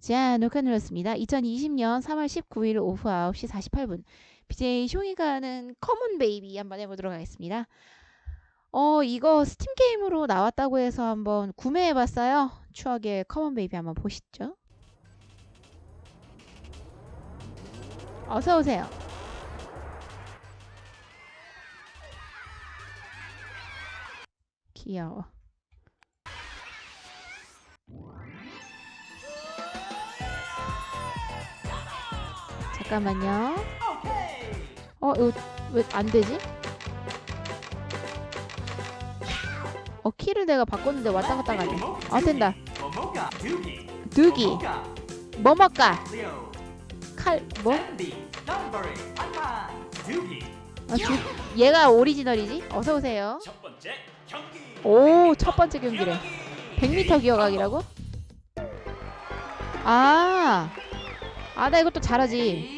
자, 녹화 눌렀습니다. 2020년 3월 19일 오후 9시 48분. BJ 숑이가 하는 커먼 베이비 한번 해보도록 하겠습니다. 어, 이거 스팀 게임으로 나왔다고 해서 한번 구매해봤어요. 추억의 커먼 베이비 한번 보시죠. 어서 오세요. 귀여워. 잠깐만요. 어, 이거 왜 안 되지? 어, 키를 내가 바꿨는데 왔다 갔다 가네. 아, 된다. 두기. 뭐 먹까? 칼, 뭐? 아, 두, 얘가 오리지널이지? 어서 오세요. 첫 번째 경기. 오, 첫 번째 경기래. 100m 기어가기라고? 아, 아, 나 이것도 잘하지.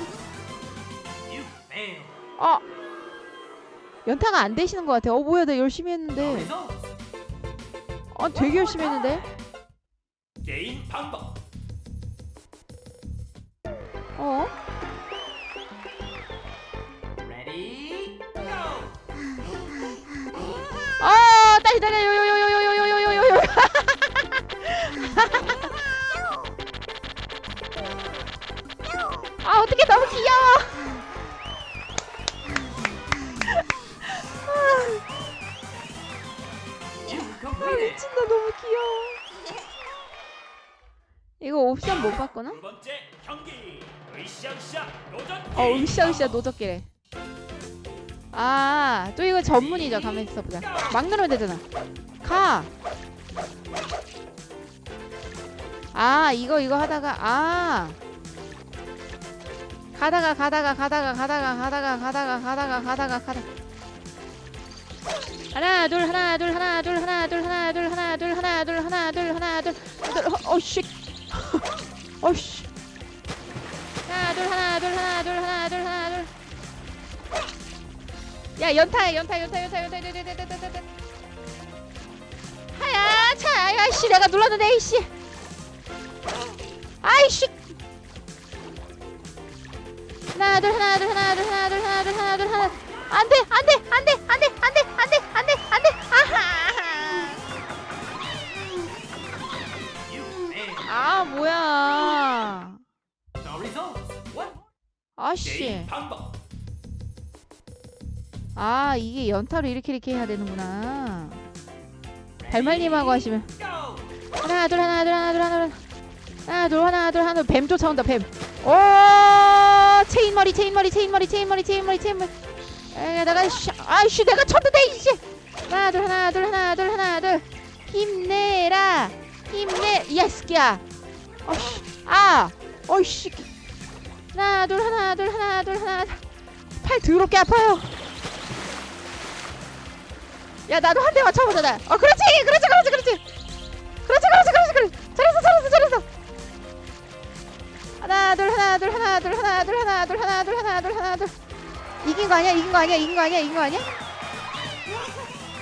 아. 연타가 안 되시는 것 같아. 어, 뭐야, 나 열심히 했는데. 아, 되게 열심히 했는데? 게임 방법. 어? Ready? Go. 아, 나 기다려. 요요요요요요요요요요. 아, 어떻게 너무 귀여워. 어, 으쌰 으쌰 노적기래. 아, 또 이거 전문이죠. 가만히 있어보자. 막 누르면 되잖아. 가. 아, 이거 이거 하다가 아. 가다가 가다가 가다가 가다가 가다가 가다가 가다가 가다가 가다. 하나 둘 하나 둘 하나 둘 하나 둘 하나 둘 하나 둘 하나 둘 하나 둘 하나 둘 어 씨 어 씨 하나 둘 하나 둘 하나 둘 하나 둘 하나 둘. 야 연타 연타 연타 연타 연타 연타 연타 연타 연타 하야 차 아이씨 내가 눌렀는데 이씨. 아이씨. 하나 둘 하나 둘 하나 둘 하나 둘 하나 둘 하나 둘 하나. 안돼 안돼 안돼 안돼 안돼 안돼 안돼 안돼. 아하. 아 뭐야. 아씨. 방법. 아 이게 연타로 이렇게 이렇게 해야 되는구나? 발말님하고 하시면. Go. 하나 둘 하나 둘 하나 둘 하나 둘. 하나 둘 하나 둘 하나 둘뱀 쫓아온다 뱀 오 체인 머리 체인 머리 체인 머리 체인 머리 체인 머리 체인 머리. 에 내가 씨, 아이씨 내가 쳤는데 이씨. 하나 둘 하나 둘 하나 둘 하나 둘. 힘내라. 힘내 예스기야. 어씨. 아 어이씨 하나 둘 하나 둘 하나 둘 하나 둘. 팔 더럽게 아파요 야 나도 한 대 맞춰보자 나. 어 그렇지 그렇지 그렇지 그렇지 그렇지 그렇지 그렇지 그렇지 잘했어 잘했어 잘했어 하나 둘 하나 둘 하나 둘 하나 둘 하나 둘 하나 둘 하나 둘 하나 둘 이긴 거 아니야 이긴 거 아니야 이긴 거 아니야 이긴 거 아니야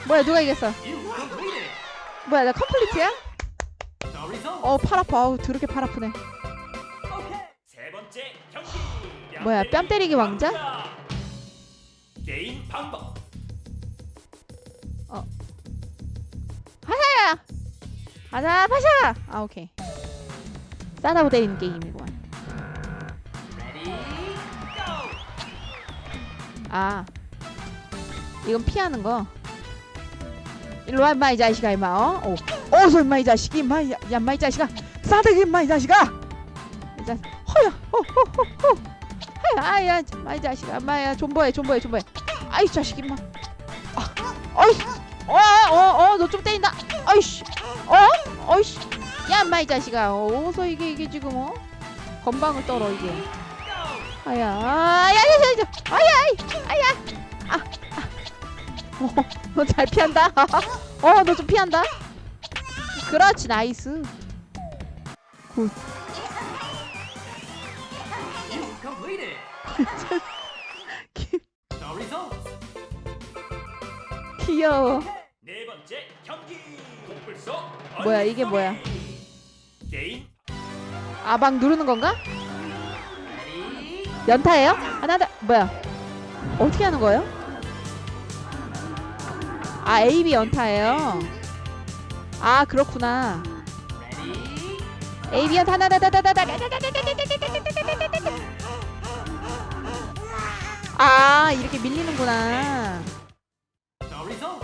뭐야 누가 이겼어. 뭐야 나 컴플리트야. 어 팔 아파 어우 더럽게 팔 아프네 뭐야, 뺨 때리기 왕자? 게임 방법. 하샤야 하자 파샤 아 오케이 싸다고 때리는 게임이구만. 아 이건 피하는 거 일로 와 임마 이 자식아 임마 어? 어. 어서 임마 이 자식이 임마 야, 야 임마 이 자식아 싸대기 임마 이 자식아 이 자식 허야 허허허허 아야 이 자식아 임마야 존버해 존버해 존버해. 아이 자식 임마 아 어이 어어어너 좀 때린다. 어이씨 어 어이씨. 야 인마 이 자식아 어, 어서 이게 이게 지금 어? 건방을 떨어 이게. 아야 아야 아야 아야 아야 아야 아어너잘 피한다? 어 너 좀 피한다? 그렇지 나이스. 굿 귀여워 네 번째 경기. 뭐야, 이게 뭐야? 게임. 아막 누르는 건가. 연타예요 하나 둘 뭐야 어떻게 하는 거예요 아 A B 연타예요 아 그렇구나. A B 연타 하나 다다다다다 아 이렇게 밀리는구나.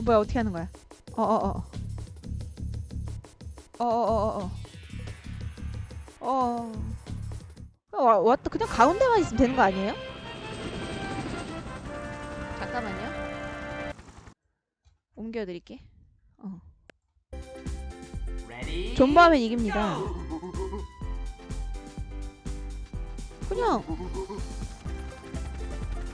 어 뭐야 어떻게 하는 거야? 어, 어, 어. 어어어. 어어어어 어어. 왔다. 그냥 가운데만 있으면 되는 거 아니에요? 잠깐만요. 옮겨드릴게. 어. 존버하면 이깁니다. 그냥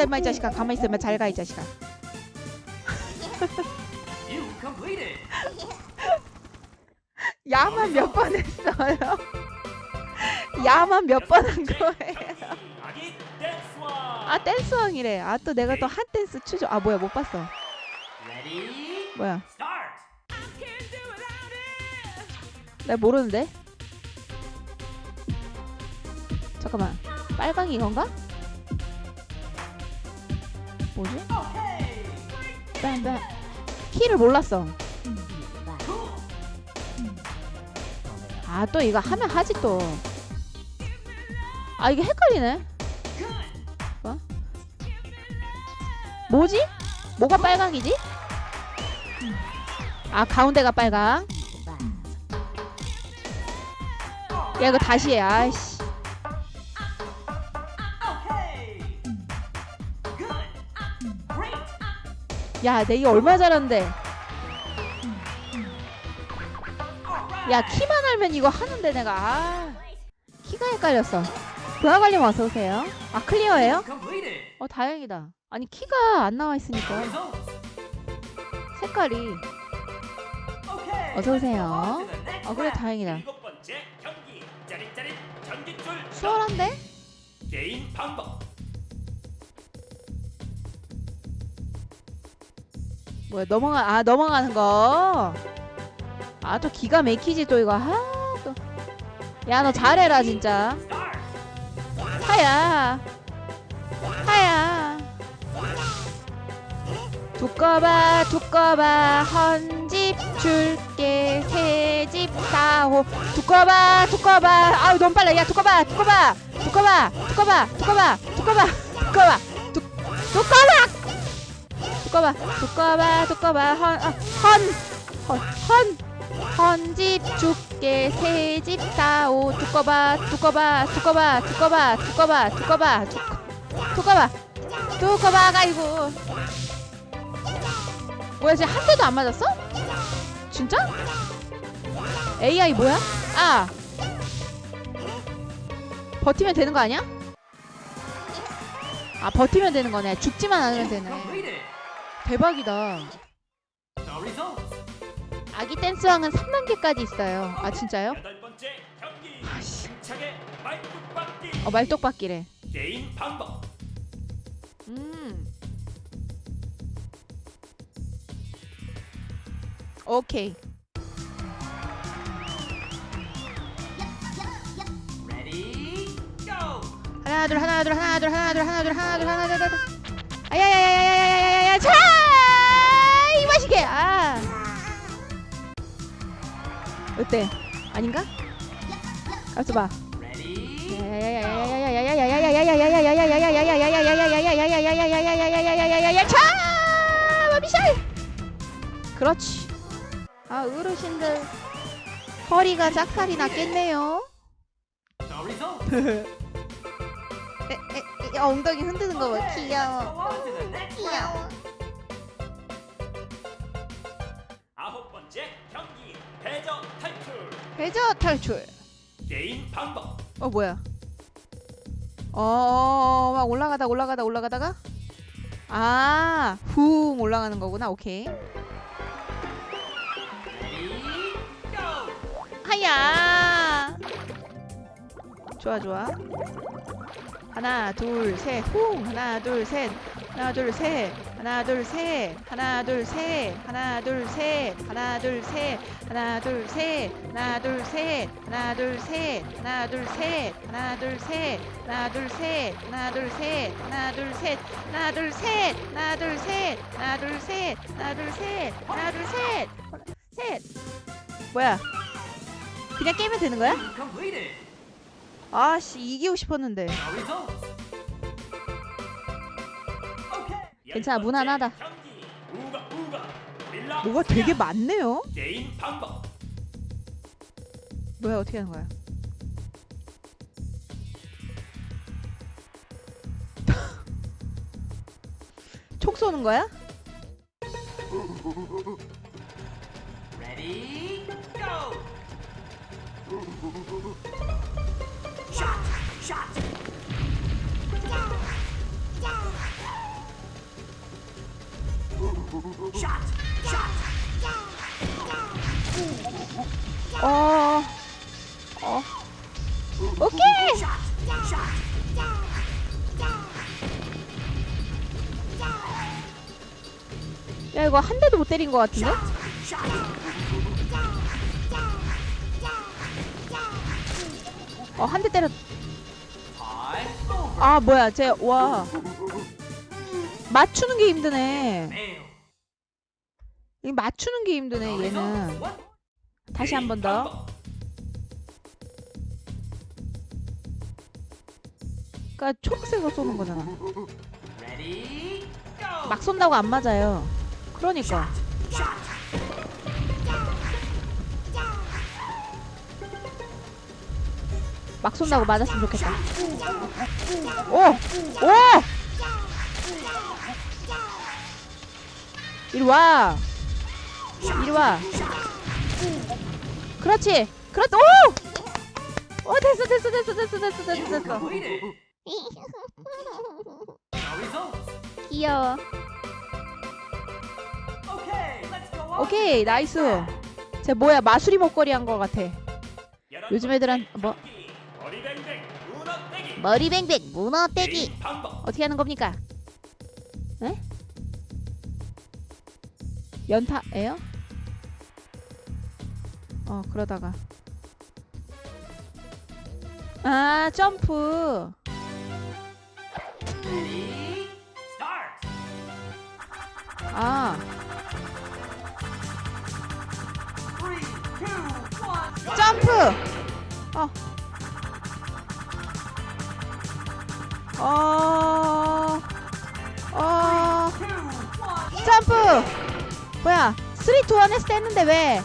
돼 임마 이 자식아. 가만히 있으면 잘가 이 자식아. 야만 몇 번 했어요? 야만 몇 번 한 거예요? 아 댄스왕이래. 아 또 내가 또 한 댄스 추죠 아 뭐야 못 봤어. 뭐야? 나 모르는데? 잠깐만. 빨강이 이건가? 뭐지? 빰빰. 키를 몰랐어. 아 또 이거 하면 하지 또. 아 이게 헷갈리네. Good. 뭐지? 뭐가 빨강이지? 아 가운데가 빨강. 야 이거 다시 해. 아이씨. 야 내가 얼마. Alright. 야 키만 알면 이거 하는데 내가 아 키가 헷갈렸어. 부하관련 어서 오세요. 아 클리어예요? 어 다행이다. 아니 키가 안 나와 있으니까. 색깔이. 어서 오세요. 어 그래. 다행이다. 수월한데? 게임 방법. 뭐야 넘어가 아 넘어가는 거. 아 또 기가 막히지 또 이거. 아 또. 야 너 잘해라 진짜. 하야. 하야. 두꺼봐 두꺼봐. 헌집 줄게. 새집 사호. 두꺼봐 두꺼봐. 아우 너무 빨라. 야 두꺼봐 두꺼봐. 두꺼봐 두꺼봐 두꺼봐 두꺼봐. 두꺼봐. 두 두꺼봐 두꺼봐 두꺼봐 두꺼봐 헌헌헌 헌집 줄게 새집 사오 두꺼봐 두꺼봐 두꺼봐 두꺼봐 두꺼봐 두꺼봐 두- 두꺼봐 두꺼봐 가지고 뭐야 지금 한 대도 안 맞았어? 진짜? AI 뭐야? 아 버티면 되는 거 아니야? 아 버티면 되는 거네 죽지만 않으면 되네. 대박이다 아기 댄스왕은 3단계까지 있어요. 아 진짜요? 여덟 번째 경기. 아씨. 말뚝박기. 어 말뚝박기래. 게임 방법. 음. 오케이. 레디 고. 하나 둘 하나 둘 하나 둘 하나 둘 하나 둘 하나 둘 하나 둘 하나 둘. 아야야야야야야야야야 야 자! 이 맛이게. 아. 어때? 아닌가? 가만 봐. 그렇지. 아 어르신들 허리가 짝살이 났겠네요. 엉덩이 흔드는 거 봐. Okay, 귀여워. on 해저 탈출. 게임 방법. 어 뭐야? 어, 막 올라가다 올라가다 올라가다가 아, 훅 올라가는 거구나. 오케이. 하야. 좋아 좋아. 하나 둘 셋. 훅. 하나 둘 셋. 하나 둘 셋. 하나 둘 셋. 하나 둘 셋. 하나 둘 셋. 하나 둘 셋. 하나 둘 셋. 하나 둘 셋. 하나 둘 셋. 하나 둘 셋. 하나 둘 셋. 하나 둘 셋. 하나 둘 셋. 하나 둘 셋. 하나 둘 셋. 하나 둘 셋. 하나 둘 셋. 하나 둘 셋. 하나 둘 셋. 셋. 뭐야? 그냥 깨면 되는 거야? 아씨 이기고 싶었는데 괜찮아, 무난하다. 뭐가 되게 많네요 게임 방법. 뭐야 어떻게 하는 거야 총 쏘는 거야? Go! Shot! Shot! Shot! 어... 어... 오케이! 야 이거 한 대도 못 때린 거 같은데? 어 한대 over. 아 뭐야 쟤 와 맞추는 게 힘드네. 이 맞추는 게 힘드네 result. 얘는 What? 다시 한 번 더. 그니까 초록색으로 쏘는 거잖아! 막 쏜다고 안 맞아요 그러니까! 막 쏜다고 맞았으면 좋겠다 오! 오! 이리 와 이리 와 그렇지 그렇지 오! 오 됐어 됐어 됐어 됐어 됐어 됐어 됐어. 귀여워. 오케이 나이스 쟤 뭐야 마수리 먹거리 한거 같아 요즘 애들은 뭐 머리뱅뱅 문어 떼기 어떻게 하는 겁니까? 에? 연타예요? 어 그러다가 아 점프. 아. 점프 어 어, 어. 점프! 뭐야, 3, 2, 1 했을 때 했는데 왜?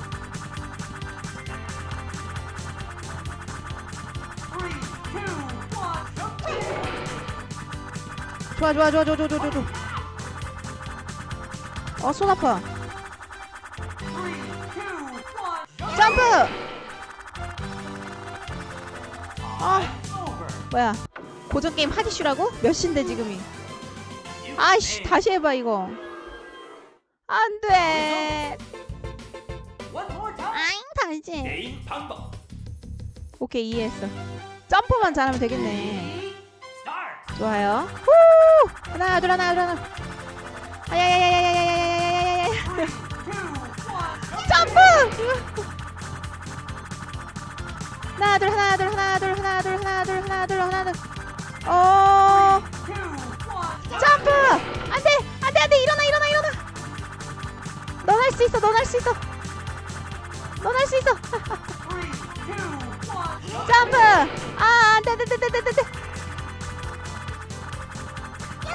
좋아, 좋아, 좋아, 좋아, 좋아, 좋아, 좋아. 어, 손 아파. 점프! 아. 뭐야, 고전 게임 하디슈라고? 몇 시인데 지금이? 아이씨, failed. 다시 해봐, 이거. 안 돼. One 알지? 게임 방법. 오케이 이해했어. 점프만 잘하면 되겠네. 좋아요. 후! 하나 둘 하나 둘 하나. 아야야야야야야야야야야야야야. 점프! 하나 둘 하나 둘 하나 둘 하나 둘 하나 둘 하나 둘 하나 둘. 어. 점프! 안 돼 안 돼 안 돼 일어나 일어나 일어나. 넌 할 수 있어 넌 할 수 있어. 넌 할 수 있어. 점프! 아 안 돼 안 돼 안 돼 안 돼 안 돼.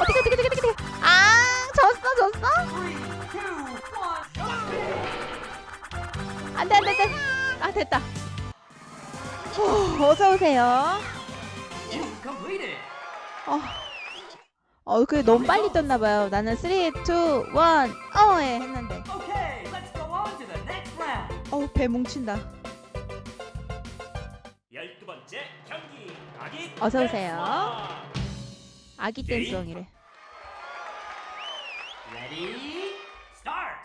어떻게 어떻게 어떻게 어떻게 아 졌어 졌어 안돼 안돼 안돼 아 됐다 후, 어서 오세요. 어, 어 그래 너무 빨리 떴나 봐요 나는 3, 2, 1 어에 했는데 Okay, let's go on to the next round. 어배 뭉친다 열두 번째 경기. 아기. 어서 오세요. 아기 Ready start.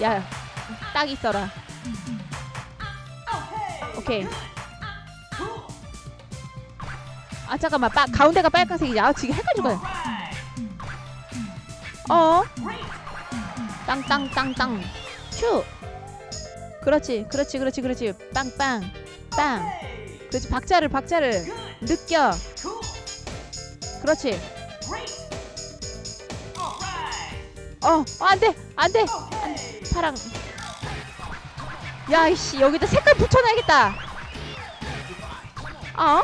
야 딱 있어라. 오케이. 아 잠깐만 빠, 가운데가 빨간색이지 아 지금 Alright. 어. 땅땅땅땅 큐 그렇지 그렇지 그렇지 그렇지 빵빵 빵. 그렇지 박자를 박자를. 느껴. 그렇지. 어, 어 안돼 안돼 Okay. 파랑 야이씨 여기다 색깔 붙여놔야겠다 어?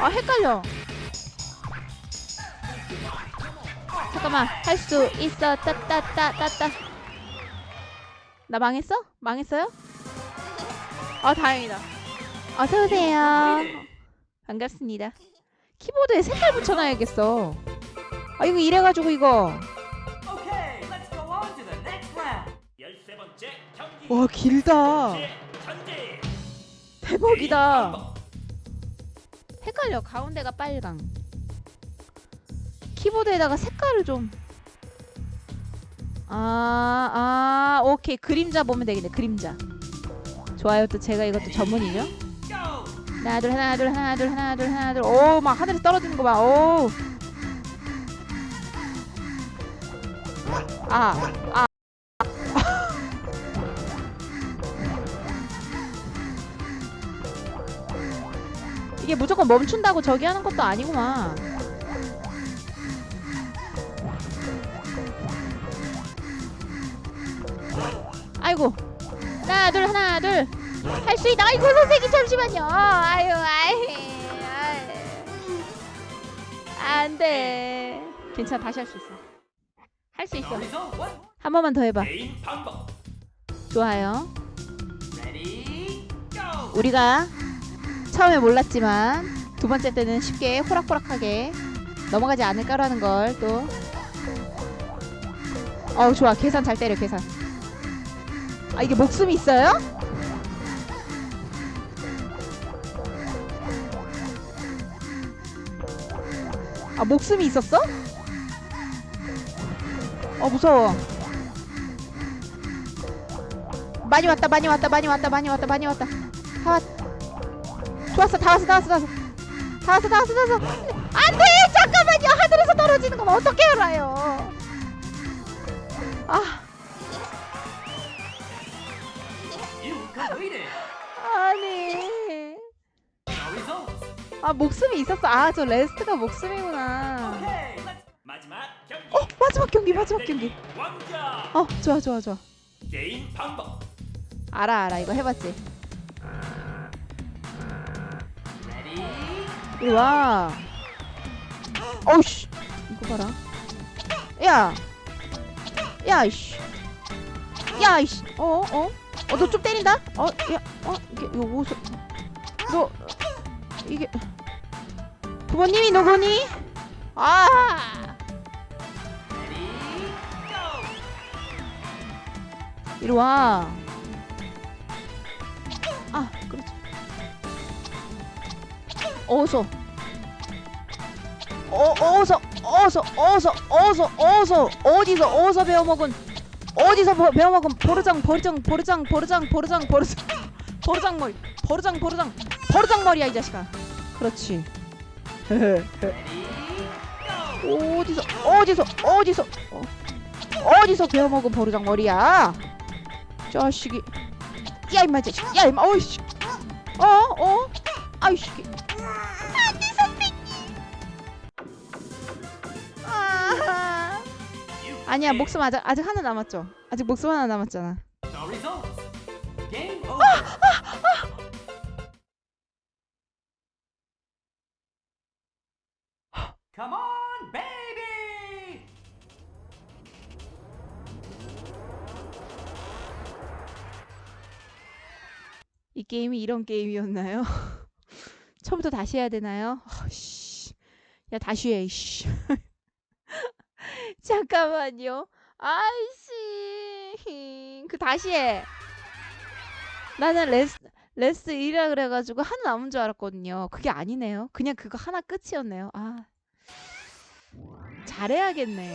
아 헷갈려 잠깐만 할 수 있어 따따따따따 나 망했어? 망했어요? 아 다행이다 어서 오세요 Completed. 반갑습니다 키보드에 색깔 붙여놔야겠어 아 이거 이래가지고 이거 Okay, let's go on to the next round. 열세 번째 경기. 와 길다. 대박이다. 헷갈려 가운데가 빨강 키보드에다가 색깔을 좀 아, 아, 오케이. 그림자 보면 되겠네. 그림자. 좋아요. 또 제가 이것도 전문이죠. 하나, 둘, 하나, 둘, 하나, 둘, 하나, 둘, 하나, 둘. 오, 막 하늘에 떨어지는 거 봐. 오. 아, 아. 이게 무조건 멈춘다고 저기 하는 것도 아니구만. 아이고. 하나, 둘, 하나, 둘. 할 수 있다. 아이고, 선생님 잠시만요. 아유, 아이. 아이. 안 돼. 괜찮아. 다시 할 수 있어. 할 수 있어. 한 번만 더 해봐. 게임 방법. 좋아요. 우리가 처음에 몰랐지만 두 번째 때는 쉽게 호락호락하게 넘어가지 않을까라는 걸 또. 어우 좋아 계산 잘 때려 계산. 아 이게 목숨이 있어요? 아 목숨이 있었어? 어 무서워. 많이 왔다 많이 왔다 많이 왔다 많이 왔다 많이 왔다. 다 왔. 좋았어 다 왔어 다 왔어 다 왔어 다 왔어 다 왔어 다 왔어 안돼 잠깐만요 하늘에서 떨어지는 건 어떻게 알아요 아 아 목숨이 있었어. 아 저 레스트가 목숨이구나. 마지막 경기. 어 마지막 경기 마지막 경기. 왕자. 어 좋아 좋아 좋아. 게임 방법. 알아 알아. 이거 해봤지. 이리 와. 어우씨. 이거 봐라. 야. 야 이씨. 야 이씨. 어 어? 어너 좀 때린다? 어야어 이게 요거 너 이게 부모님이 누구니 아. 이리 와. 아, 그렇지. 어서. 어, 어서. 어서 어서 어서 어서 어디서 어디서 배워먹은 어디서 버- 배워먹은 보르장 보르장 보르장 보르장 보르장 보르장 보르장 머리 보르장 보르장 보르장 머리야 이 자식아 그렇지 어디서 어디서 어디서 어, 어디서 배워먹은 보르장 머리야? 자식이. 야 임마 이 자식 야 임마 어이씨. 어어? 아이씨. 안돼 선배님. 아. 아니야. 목숨 아직 아직 하나 남았죠? 아직 목숨 하나 남았잖아 Come on, baby! 이 게임이 이런 게임이었나요? 처음부터 다시 해야 되나요? 아, 씨. 야 다시 해. 씨. 잠깐만요. 아이씨. 그 다시 해. 나는 레스 레스 1이라 그래가지고 하나 남은 줄 알았거든요. 그게 아니네요. 그냥 그거 하나 끝이었네요. 아 잘해야겠네.